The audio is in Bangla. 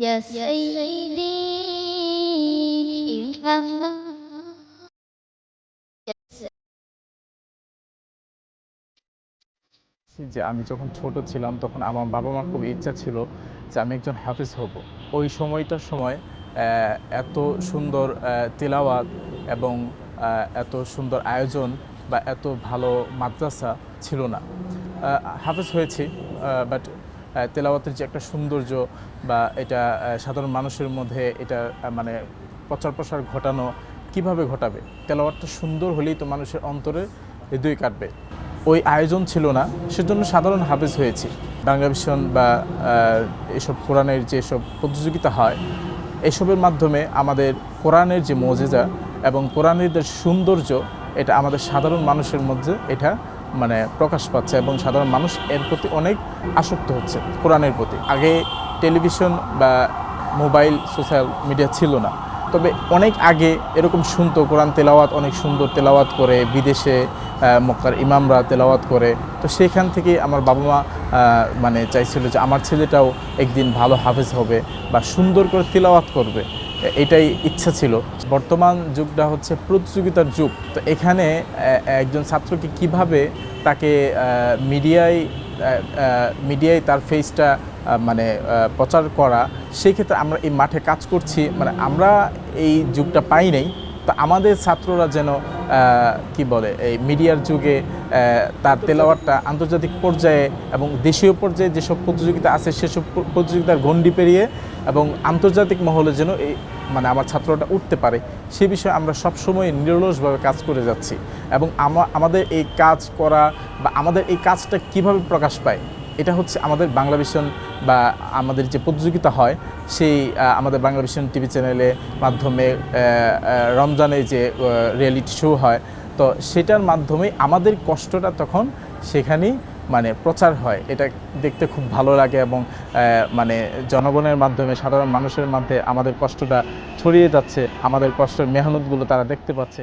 يا سيدي افهم যে আমি যখন ছোট ছিলাম তখন আমার বাবা মার খুব ইচ্ছা ছিল যে আমি একজন হাফিজ হব ওই সময়টার সময় আহ, এত সুন্দর আহ, তেলাওয়াত এবং আহ, এত সুন্দর আয়োজন বা এত ভালো মাদ্রাসা ছিল না আহ, হাফিজ হয়েছি বাট তেলাওয়াতের যে একটা সৌন্দর্য বা এটা সাধারণ মানুষের মধ্যে এটা মানে প্রচার প্রসার ঘটানো কীভাবে ঘটাবে? তেলাওয়াতটা সুন্দর হলেই তো মানুষের অন্তরে হৃদয় কাটবে। ওই আয়োজন ছিল না, সেজন্য সাধারণ হাফেজ হয়েছি। বাংলা ভিশন বা এসব কোরআনের যেসব প্রতিযোগিতা হয়, এসবের মাধ্যমে আমাদের কোরআনের যে মজেজা এবং কোরআনের যে সৌন্দর্য, এটা আমাদের সাধারণ মানুষের মধ্যে এটা মানে প্রকাশ পাচ্ছে এবং সাধারণ মানুষ এর প্রতি অনেক আসক্ত হচ্ছে কোরআনের প্রতি। আগে টেলিভিশন বা মোবাইল, সোশ্যাল মিডিয়া ছিল না। তবে অনেক আগে এরকম শুনতো, কোরআন তেলাওয়াত অনেক সুন্দর তেলাওয়াত করে, বিদেশে মক্কার ইমামরা তেলাওয়াত করে। তো সেখান থেকে আমার বাবা মা মানে চাইছিল যে আমার ছেলেটাও একদিন ভালো হাফেজ হবে বা সুন্দর করে তেলাওয়াত করবে। এটাই ইচ্ছা ছিল। বর্তমান যুগটা হচ্ছে প্রতিযোগিতার যুগ। তো এখানে একজন ছাত্রকে কীভাবে তাকে মিডিয়ায় মিডিয়ায় তার ফেসটা মানে প্রচার করা, সেই ক্ষেত্রে আমরা এই মাঠে কাজ করছি। মানে আমরা এই যুগটা পাই নাই। তো আমাদের ছাত্ররা যেন কি বলে, এই মিডিয়ার যুগে তার তেলাওয়ারটা আন্তর্জাতিক পর্যায়ে এবং দেশীয় পর্যায়ে যেসব প্রতিযোগিতা আছে, সেসব প্রতিযোগিতার গণ্ডি পেরিয়ে এবং আন্তর্জাতিক মহলে যেন এই মানে আমার ছাত্রটা উঠতে পারে, সে বিষয়ে আমরা সবসময় নিরলসভাবে কাজ করে যাচ্ছি। এবং আমাদের এই কাজ করা বা আমাদের এই কাজটা কীভাবে প্রকাশ পায় এটা হচ্ছে আমাদের বাংলাভিশন বা আমাদের যে প্রতিযোগিতা হয়, সেই আমাদের বাংলাভিশন টিভি চ্যানেলে মাধ্যমে রমজানে যে রিয়েলিটি শো হয়, তো সেটার মাধ্যমে আমাদের কষ্টটা তখন সেখানেই মানে প্রচার হয়। এটা দেখতে খুব ভালো লাগে এবং মানে জনগণের মাধ্যমে, সাধারণ মানুষের মধ্যে আমাদের কষ্টটা ছড়িয়ে যাচ্ছে, আমাদের কষ্টের মেহনতগুলো তারা দেখতে পাচ্ছে।